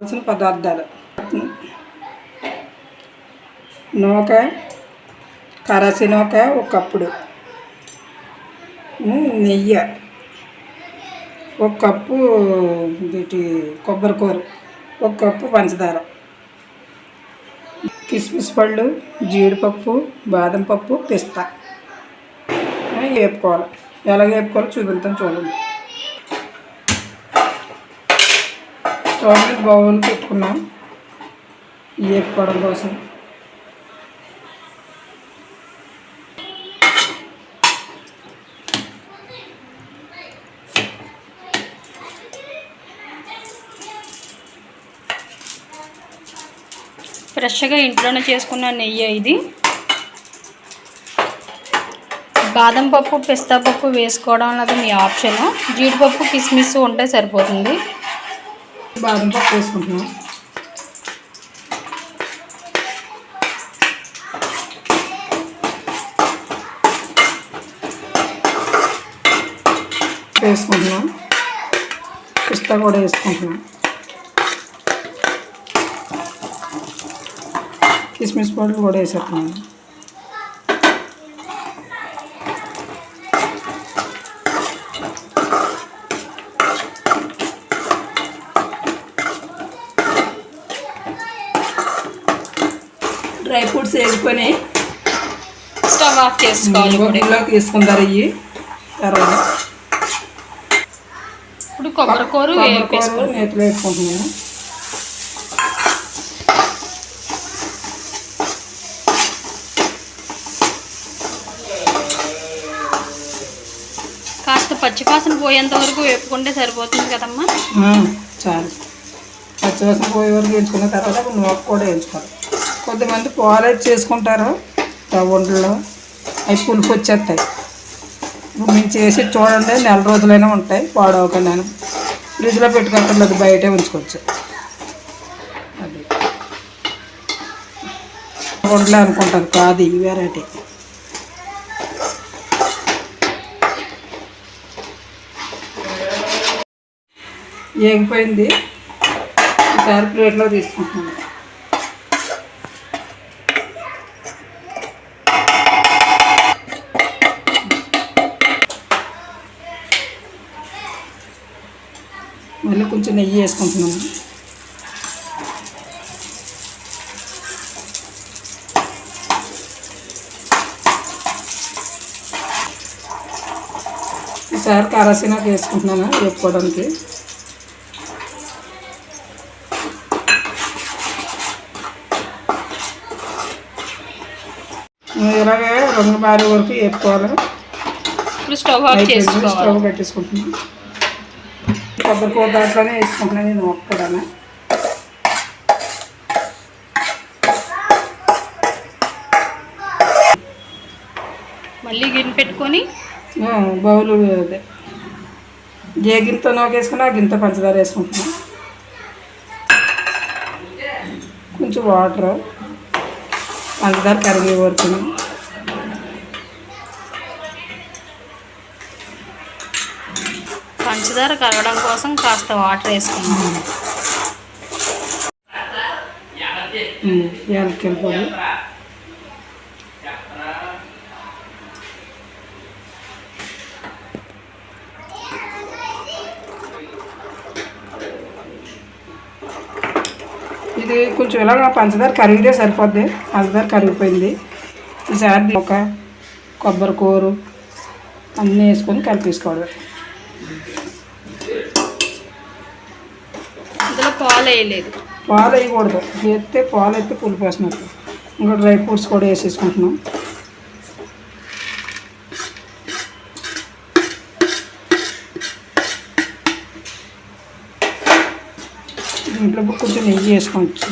కావాల్సిన పదార్థాలు. నూక కరసి నూక ఒక కప్పుడు నెయ్యి. ఒక కప్పు ఇది కొబ్బరికూర. ఒక కప్పు పంచదార. కిస్మిస్ పళ్ళు జీడిపప్పు బాదం పప్పు పిస్తా. వేపుకోవాలి? ఎలా వేపుకోవాలో చూపిస్తాను చూడండి. స్టవ్ బౌల్ పెట్టుకున్నాం. వేపుకోవడం కోసం. ఫ్రెష్గా ఇంట్లోనే చేసుకున్న నెయ్యి ఇది. బాదం పప్పు పిస్తా పప్పు వేసుకోవడం అన్నది మీ ఆప్షను. జీడిపప్పు కిస్మిస్ ఉంటే సరిపోతుంది. బాదం పప్పు వేసుకుంటున్నాం వేసుకుంటున్నాం పిస్తా కూడా వేసుకుంటున్నాం కిస్మిస్ పౌడర్ కూడా వేసేస్తున్నాను డ్రై ఫ్రూట్స్ వేసుకొని స్టవ్ ఆఫ్ చేసుకోవాలి ఇప్పుడు. వేసుకుంటారు ఇవి తర్వాత ఇప్పుడు కొబ్బరి కూర నేతిలో వేసుకుంటున్నాను. కాస్త పచ్చివాసన పోయేంత వరకు వేపుకుంటే సరిపోతుంది కదమ్మా. చాలు. పచ్చివాసన పోయే వరకు వేయించుకున్న తర్వాత నూక కూడా వేయించుకోవాలి. కొద్దిమంది పాలేట్ చేసుకుంటారు. వంటల్లో అవి పులుపు వచ్చేస్తాయి. ఇప్పుడు మేము చేసి చూడండి నెల రోజులైనా ఉంటాయి పాడవకుండా ఫ్రిడ్జ్లో పెట్టుకోకర్లేదు బయటే ఉంచుకోవచ్చు. అది. వండలే అనుకుంటారు కాదు ఈ వెరైటీ ఏగిపోయింది. ఈసారి ప్లేట్లో తీసుకుంటున్నాను. కొంచెం నెయ్యి వేసుకుంటున్నాను. ఈసారి కరాసినాకు వేసుకుంటున్నాను వేపుకోవడానికి. ఇలాగే రెండు బారి వరకు వేపుకోవాలి. ఇప్పుడు స్టవ్ ఆఫ్ అయిపోయింది. చేసుకోవాలి. స్టవ్ పెట్టేసుకుంటున్నాను. కొబ్బరి కూర దాంట్లోనే వేసుకుంటున్నాను నేను ఒక్కడా మళ్ళీ గిన్నె పెట్టుకొని? బౌలు అదే. ఏ గింత నోకేసుకుని ఆ గింత పంచదార వేసుకుంటున్నాను కొంచెం వాటర్. పంచదార కరిగే వరకు పంచదార కరగడం కోసం కాస్త వాటర్ వేసుకున్నాం. యాలక్కల పొడి. ఇది కొంచెం ఇలాగ పంచదార కరిగితే సరిపోద్ది. పంచదార కరిగిపోయింది. ఈసారి ఒక కొబ్బరి కూరు అన్నీ వేసుకొని కలిపేసుకోవడం పాలు వేయలేదు పాలు వేయకూడదు వేస్తే పాలు అయితే పులిపేసినట్టు ఇంకా డ్రై ఫ్రూట్స్ కూడా వేసేసుకుంటున్నాం. దీంట్లో కొంచెం నెయ్యి వేసుకోవచ్చు.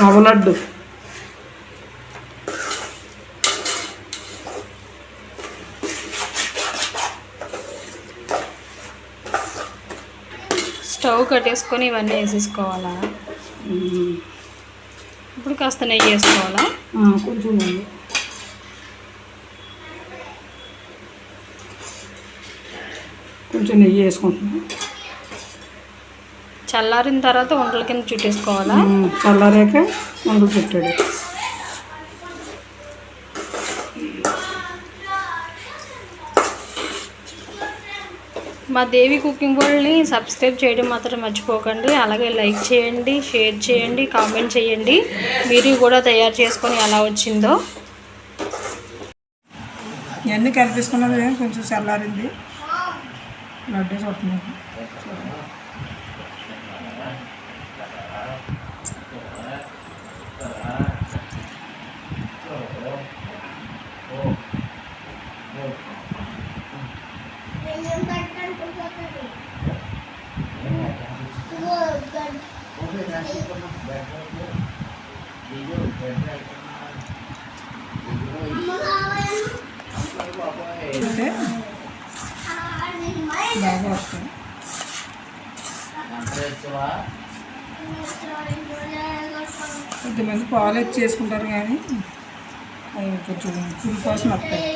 రవ్వ లడ్డు స్టవ్ కట్టేసుకొని ఇవన్నీ వేసేసుకోవాలా. ఇప్పుడు కాస్త నెయ్యి వేసుకోవాలా? కొంచెం నెయ్యి. కొంచెం నెయ్యి వేసుకుంటున్నాం. చల్లారిన తర్వాత వంటల కింద చుట్టేసుకోవాలా? చల్లారాక వంటలు పెట్టాడు మా దేవి కుకింగ్ వరల్డ్ని సబ్స్క్రైబ్ చేయడం మాత్రం మర్చిపోకండి. అలాగే లైక్ చేయండి షేర్ చేయండి కామెంట్ చేయండి. మీరు కూడా తయారు చేసుకొని ఎలా వచ్చిందో. ఇవన్నీ కలిపేసుకున్నది కొంచెం చల్లారింది. లడ్డు చూస్తున్నాం అంటే బాగా వస్తాయి కొంతమంది పాలు వచ్చి చేసుకుంటారు కానీ అవి కొంచెం పులిపాసన వస్తాయి.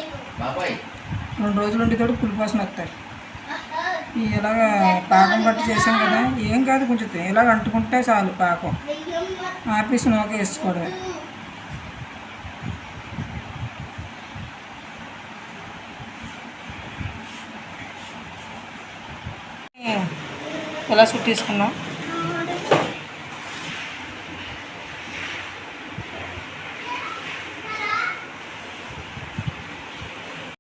రెండు రోజులు ఉండి తోటి పులిపాసన వస్తాయి. ఇలాగ పాకం పట్టి చేసాం కదా ఏం కాదు కొంచెం ఇలాగ అంటుకుంటే చాలు పాకం ఆపేసి నూక వేసుకోవడమే. ఇలా చుట్టేసుకున్నాం